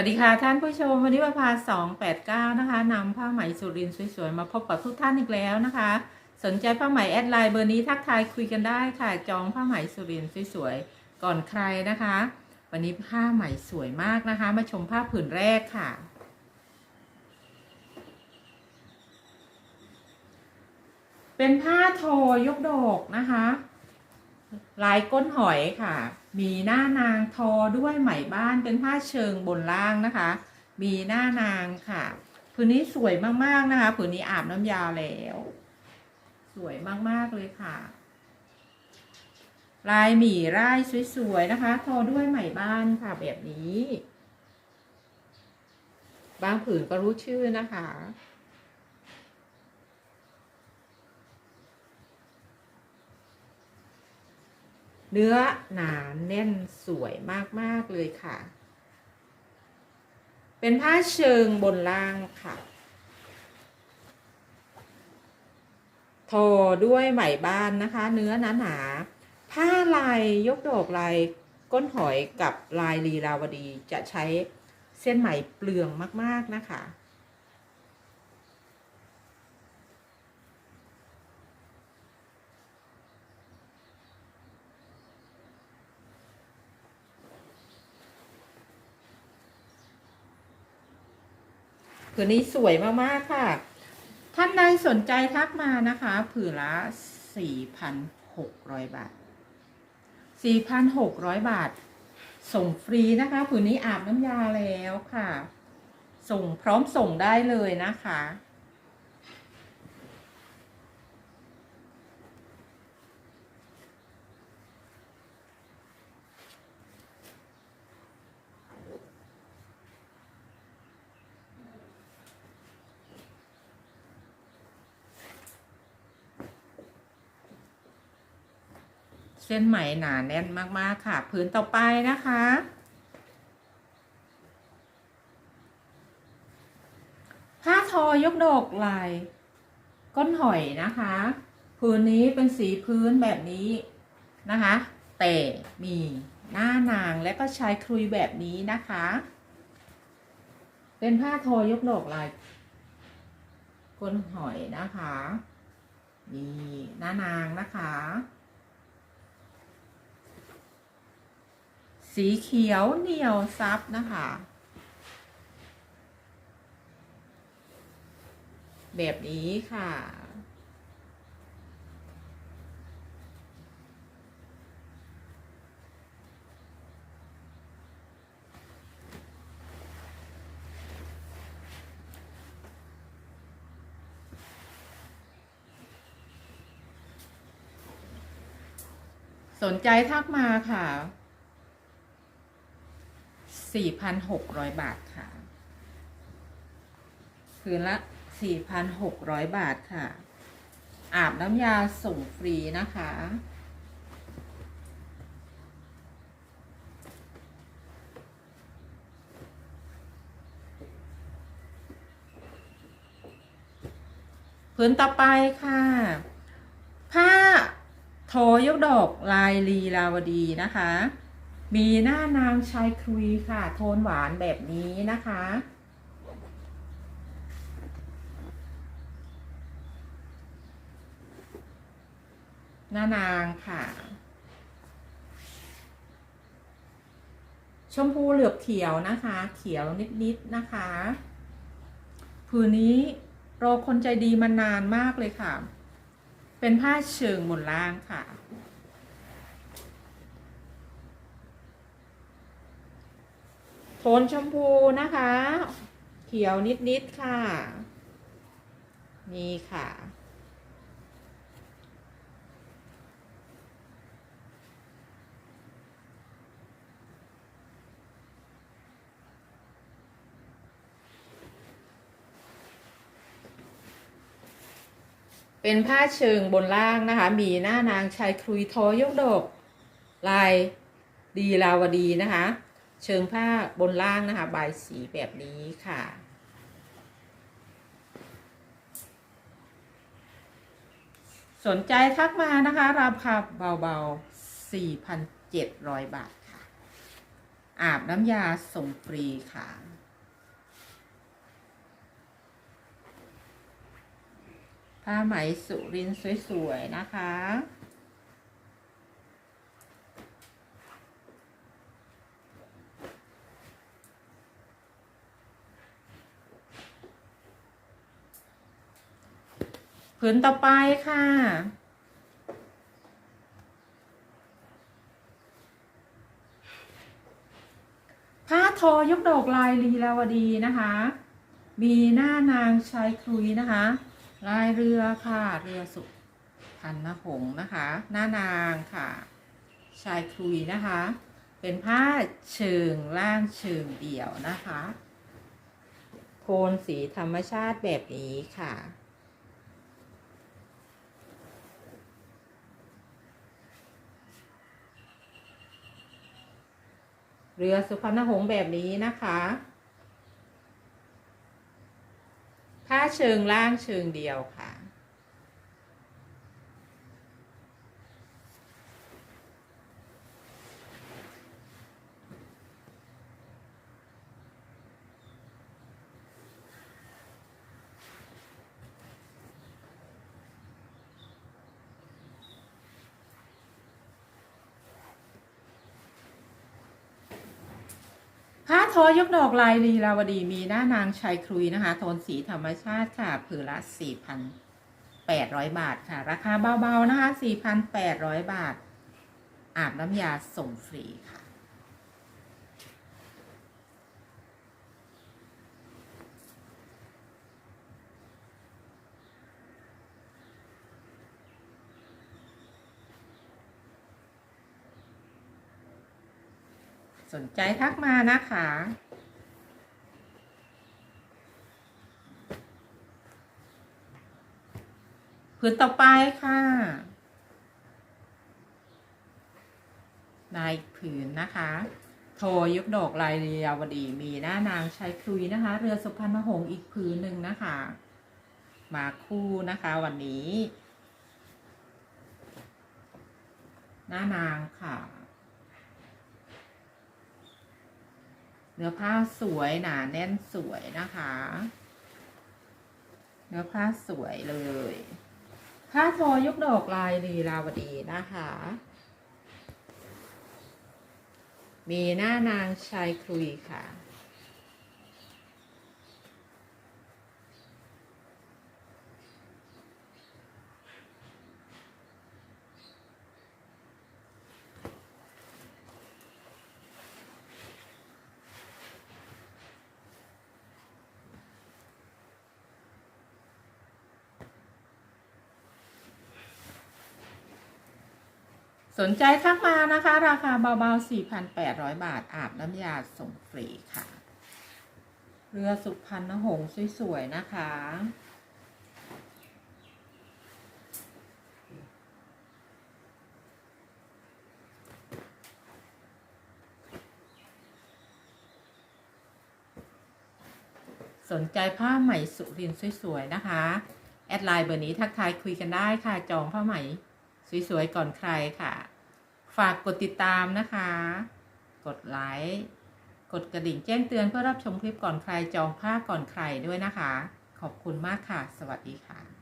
วัสดีค่ะท่านผู้ชมวันนี้ประพาสองแปดเก้านะคะนำผ้าไหมสุรินสวยๆ มาพบกับทุกท่านอีกแล้วนะคะ สนใจผ้าไหมแอดไลน์เบอร์นี้ทักทายคุยกันได้ค่ะ จองผ้าไหมสุรินสวยๆ ก่อนใครนะคะ วันนี้ผ้าไหมสวยมากนะคะ มาชมผ้าผืนแรกค่ะ เป็นผ้าทอยกดอกนะคะ ลายก้นหอยค่ะ มีหน้านางทอด้วยไหมบ้านเป็นผ้าเชิงบนล่างนะคะ มีหน้านางค่ะ ผืนนี้สวยมากๆนะคะผืนนี้อาบน้ำยาแล้ว สวยมากๆเลยค่ะ ลายหมี่ร่ายสวยๆนะคะ ทอด้วยไหมบ้านค่ะแบบนี้ บางผืนก็รู้ชื่อนะคะ เนื้อหนาแน่นสวยมาก ๆ เลยค่ะ เป็นผ้าเชิงบนล่างค่ะ ทอด้วยไหมบ้านนะคะ เนื้อหนาหนาผ้าลายยกดอกลายก้นหอยกับลายลีลาวดีจะใช้เส้นไหมเปลืองมาก ๆ นะคะ ผืนนี้สวยมากๆค่ะ ท่านใดสนใจทักมานะคะ ผืนละ4,600บาท4,600บาท ส่งฟรีนะคะ ผืนนี้อาบน้ำยาแล้วค่ะ ส่งพร้อมส่งได้เลยนะคะ เส้นไหมหนาแน่นมากๆค่ะผืนต่อไปนะคะ ผ้าทอยกดอกลาย ก้นหอยนะคะผืนนี้เป็นสีพื้นแบบนี้นะคะ แต่มีหน้านางและก็ชายคลุยแบบนี้นะคะ เป็นผ้าทอยกดอกลาย ก้นหอยนะคะนี่หน้านางนะคะ สีเขียวเหนียวซับนะคะ แบบนี้ค่ะ สนใจทักมาค่ะ 4,600บาทค่ะ คืนละ4,600บาทค่ะ อาบน้ำยาส่งฟรีนะคะผืนต่อไปค่ะ ผ้าโทยกดอกลายลีลาวดีนะคะ มีหน้านางชายครุยค่ะ โทนหวานแบบนี้นะคะ หน้านางค่ะ ชมพูเหลือบเขียวนะคะ เขียวนิดๆนะคะผืนนี้รอคนใจดีมานานมากเลยค่ะ เป็นผ้าเชิงบนล่างค่ะ โท นชมพูนะคะ เขียวนิดๆค่ะ นี่ค่ะ เป็นผ้าเชิงบนล่างนะคะ มีหน้านางชายครุยทอยกดก ลายดีลาวดีนะคะ เชิงผ้าบนล่างนะคะใบสีแบบนี้ค่ะ สนใจทักมานะคะ ราคาเบาๆ 4,700 บาทค่ะ อาบน้ำยาส่งฟรีค่ะ ผ้าไหมสุรินสวยๆนะคะ ผืนต่อไปค่ะ ผ้าทอยกดอกลายลีลาวดีนะคะ มีหน้านางชายครุยนะคะ ลายเรือค่ะ เรือสุพรรณหงส์นะคะ หน้านางค่ะ ชายครุยนะคะ เป็นผ้าเชิงล่างเชิงเดี่ยวนะคะ โทนสีธรรมชาติแบบนี้ค่ะ เรือสุพรรณหงส์แบบนี้นะคะผ้าเชิงล่างเชิงเดียวค่ะ ทอยกดอกลายลีลาวดีมีหน้านางชายครุยนะคะ โทนสีธรรมชาติค่ะผืนละ 4,800 บาทค่ะ ราคาเบาๆนะคะ 4,800 บาท อาบน้ำยาส่งฟรีค่ะ สนใจทักมานะคะผืนต่อไปค่ะนายผืนนะคะ โทยุกดอกลายเรียวดีมีหน้านางชายครุยนะคะ เรือสุพรรณหงส์อีกผืนหนึ่งนะคะ มาคู่นะคะวันนี้ หน้านางค่ะ เนื้อผ้าสวยหนาแน่นสวยนะคะ เนื้อผ้าสวยเลยผ้าทอยกดอกลายลีลาวดีนะคะ มีหน้านางชายครุยค่ะ สนใจทักมานะคะ ราคาเบาๆ 4,800 บาท อาบน้ำยาส่งฟรีค่ะ เรือสุพรรณหงส์สวยๆ นะคะ สนใจผ้าไหมสุรินทร์สวยๆ นะคะ แอดไลน์เบอร์นี้ทักทายคุยกันได้ค่ะ จองผ้าไหม สวยๆก่อนใครค่ะ ฝากกดติดตามนะคะ กดไลค์กดกระดิ่งแจ้งเตือนเพื่อรับชมคลิปก่อนใครจองผ้าก่อนใครด้วยนะคะ ขอบคุณมากค่ะ สวัสดีค่ะ